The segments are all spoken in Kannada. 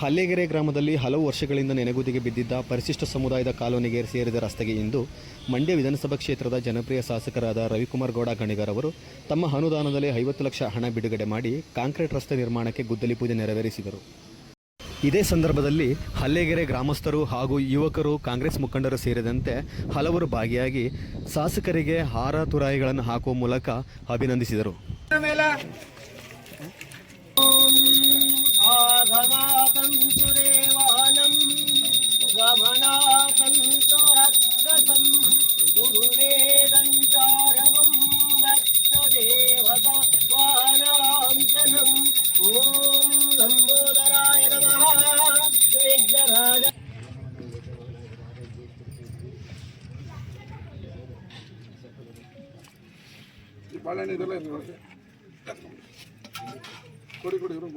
ಹಲ್ಲೆಗೆರೆ ಗ್ರಾಮದಲ್ಲಿ ಹಲವು ವರ್ಷಗಳಿಂದ ನೆನೆಗುದಿಗೆ ಬಿದ್ದಿದ್ದ ಪರಿಶಿಷ್ಟ ಸಮುದಾಯದ ಕಾಲೋನಿಗೆ ಸೇರಿದ ರಸ್ತೆಗೆ ಇಂದು ಮಂಡ್ಯ ವಿಧಾನಸಭಾ ಕ್ಷೇತ್ರದ ಜನಪ್ರಿಯ ಶಾಸಕರಾದ ರವಿಕುಮಾರ್ ಗೌಡ ಗಣಿಗರ್ ಅವರು ತಮ್ಮ ಅನುದಾನದಲ್ಲಿ ಐವತ್ತು ಲಕ್ಷ ಹಣ ಬಿಡುಗಡೆ ಮಾಡಿ ಕಾಂಕ್ರೀಟ್ ರಸ್ತೆ ನಿರ್ಮಾಣಕ್ಕೆ ಗುದ್ದಲಿ ಪೂಜೆ ನೆರವೇರಿಸಿದರು. ಇದೇ ಸಂದರ್ಭದಲ್ಲಿ ಹಲ್ಲೆಗೆರೆ ಗ್ರಾಮಸ್ಥರು ಹಾಗೂ ಯುವಕರು ಕಾಂಗ್ರೆಸ್ ಮುಖಂಡರು ಸೇರಿದಂತೆ ಹಲವರು ಭಾಗಿಯಾಗಿ ಶಾಸಕರಿಗೆ ಹಾರ ತುರಾಯಿಗಳನ್ನು ಹಾಕುವ ಮೂಲಕ ಅಭಿನಂದಿಸಿದರು. సురేవాణం గమనాకంతరక్షసం గురువేదంచారవం భక్తదేవత వారాంచనం ఓం లంబోదరాయ నమ. విఘ్నరాజ பழனி இதெல்லாம் கொடி கொடி வரும்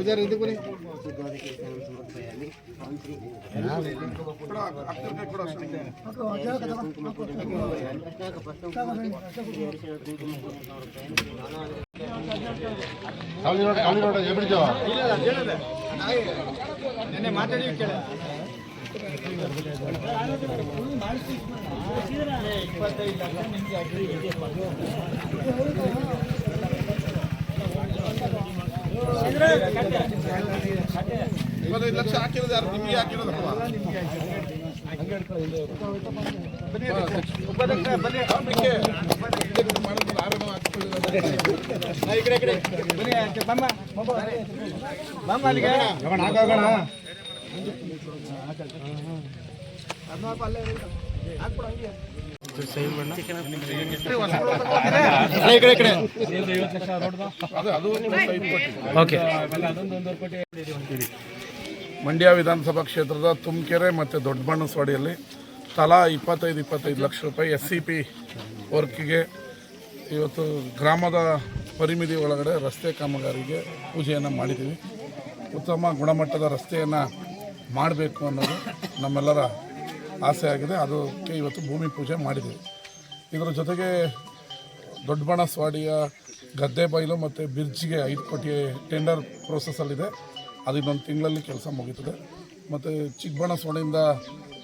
ಕೊಡಿ ಕೊಡಿ ಮಾತಾಡಿ ಮೊಳ ಇಟ್ಕೊಳ್ಳೋಣ. ಬಾಣ. ಇವಾಗ ಇವ್ರು ಪ್ರಥಮಣ್ಣ ಹೊಡಿ ನೀನೆ. ಹೊಡಿ, ಹೊಡಿ. ನಾವೇ ಹೊಡಿತೀವಿ, ಯಾರಾದ್ರೂ ಹೊಡಿಯೋಣ. ಕೂಡ ಅಷ್ಟೊಂದು ತುಂಬ ಕೂಡ ಹಾಕ್ತಿರ್ತೀವಿ ಪೂಜಾರಿ ಇದು ಕೊಡಿ ಕೂಡ ಹಾಕ್ತಿರ್ತೀವಿ ಕೂಡ ಅಷ್ಟೇ ಇಪ್ಪತ್ತೈದು ಲಕ್ಷ ಹಾಕಿರೋದು ಯಾರು ನಿಮಗೆ ಹಾಕಿರೋದಪ್ಪ ಅದು ಅದು ಐದು ಕೋಟಿ. ಮಂಡ್ಯ ವಿಧಾನಸಭಾ ಕ್ಷೇತ್ರದ ತುಮಕೆರೆ ಮತ್ತು ದೊಡ್ಡಬಣ್ಣಸ್ವಾಡಿಯಲ್ಲಿ ತಲಾ ಇಪ್ಪತ್ತೈದು ಇಪ್ಪತ್ತೈದು ಲಕ್ಷ ರೂಪಾಯಿ ಎಸ್ ಸಿ ಪಿ ವರ್ಕ್ಗೆ ಇವತ್ತು ಗ್ರಾಮದ ಪರಿಮಿತಿ ಒಳಗಡೆ ರಸ್ತೆ ಕಾಮಗಾರಿಗೆ ಪೂಜೆಯನ್ನು ಮಾಡಿದ್ದೀವಿ. ಉತ್ತಮ ಗುಣಮಟ್ಟದ ರಸ್ತೆಯನ್ನು ಮಾಡಬೇಕು ಅನ್ನೋದು ನಮ್ಮೆಲ್ಲರ ಆಸೆ ಆಗಿದೆ. ಅದಕ್ಕೆ ಇವತ್ತು ಭೂಮಿ ಪೂಜೆ ಮಾಡಿದ್ದೀವಿ ಇದರ ಜೊತೆಗೆ ದೊಡ್ಡಬಣಸ್ವಾಡಿಯ ಗದ್ದೆ ಬೈಲು ಮತ್ತು ಬಿರ್ಜಿಗೆ ಐದು ಕೋಟಿ ಟೆಂಡರ್ ಪ್ರೋಸೆಸ್ಸಲ್ಲಿದೆ ಅದು ಇನ್ನೊಂದು ತಿಂಗಳಲ್ಲಿ ಕೆಲಸ ಮುಗೀತದೆ. ಮತ್ತು ಚಿಕ್ಕಬಣಸ್ವಾಡಿಯಿಂದ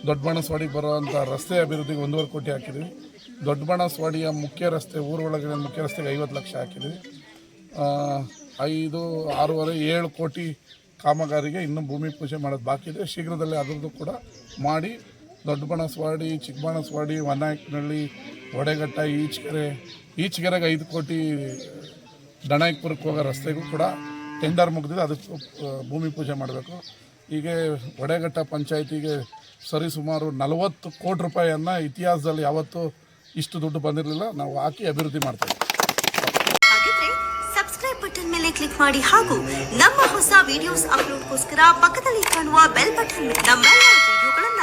ದೊಡ್ಡಬಣಸ್ವಾಡಿಗೆ ಬರುವಂಥ ರಸ್ತೆ ಅಭಿವೃದ್ಧಿಗೆ ಒಂದೂವರೆ ಕೋಟಿ ಹಾಕಿದ್ದೀವಿ ದೊಡ್ಡಬಣಸ್ವಾಡಿಯ ಮುಖ್ಯ ರಸ್ತೆ ಊರೊಳಗಿನ ಮುಖ್ಯ ರಸ್ತೆಗೆ ಐವತ್ತು ಲಕ್ಷ ಹಾಕಿದ್ದೀವಿ ಐದು, ಆರೂವರೆ, ಏಳು ಕೋಟಿ ಕಾಮಗಾರಿಗೆ ಇನ್ನೂ ಭೂಮಿ ಪೂಜೆ ಮಾಡೋದು ಬಾಕಿ ಇದೆ. ಶೀಘ್ರದಲ್ಲೇ ಅದರದ್ದು ಕೂಡ ಮಾಡಿ ದೊಡ್ಡಬಣಸ್ವಾಡಿ ಚಿಕ್ಕಬಣಸ್ವಾಡಿ ವನಾಯಕನಹಳ್ಳಿ ಒಡೆಘಟ್ಟ ಈಚಕೆರೆ ಈಚಕೆರೆಗೆ ಐದು ಕೋಟಿ ದಣಾಯಕಪುರಕ್ಕೆ ಹೋಗೋ ರಸ್ತೆಗೂ ಕೂಡ ಟೆಂಡರ್ ಮುಗಿದಿದೆ. ಅದಕ್ಕೆ ಭೂಮಿ ಪೂಜೆ ಮಾಡಬೇಕು. ಹೀಗೆ ಒಡೆಘಟ್ಟ ಪಂಚಾಯತಿಗೆ ಸರಿ ಸುಮಾರು ನಲವತ್ತು ಕೋಟಿ ರೂಪಾಯಿಯನ್ನು ಇತಿಹಾಸದಲ್ಲಿ ಯಾವತ್ತೂ ಇಷ್ಟು ದುಡ್ಡು ಬಂದಿರಲಿಲ್ಲ. ನಾವು ಹಾಕಿ ಅಭಿವೃದ್ಧಿ ಮಾಡ್ತೇವೆ. ಸಬ್ಸ್ಕ್ರೈಬ್ ಬಟನ್ ಮೇಲೆ ಕ್ಲಿಕ್ ಮಾಡಿ ಹಾಗೂ ನಮ್ಮ ಹೊಸ ವಿಡಿಯೋಸ್ ಅಪ್ಲೋಡ್ಗೋಸ್ಕರ ಪಕ್ಕದಲ್ಲಿ ಕಾಣುವ ಬೆಲ್ ಬಟನ್ ನಮ್ಮೆಲ್ಲ ವಿಡಿಯೋಗಳನ್ನ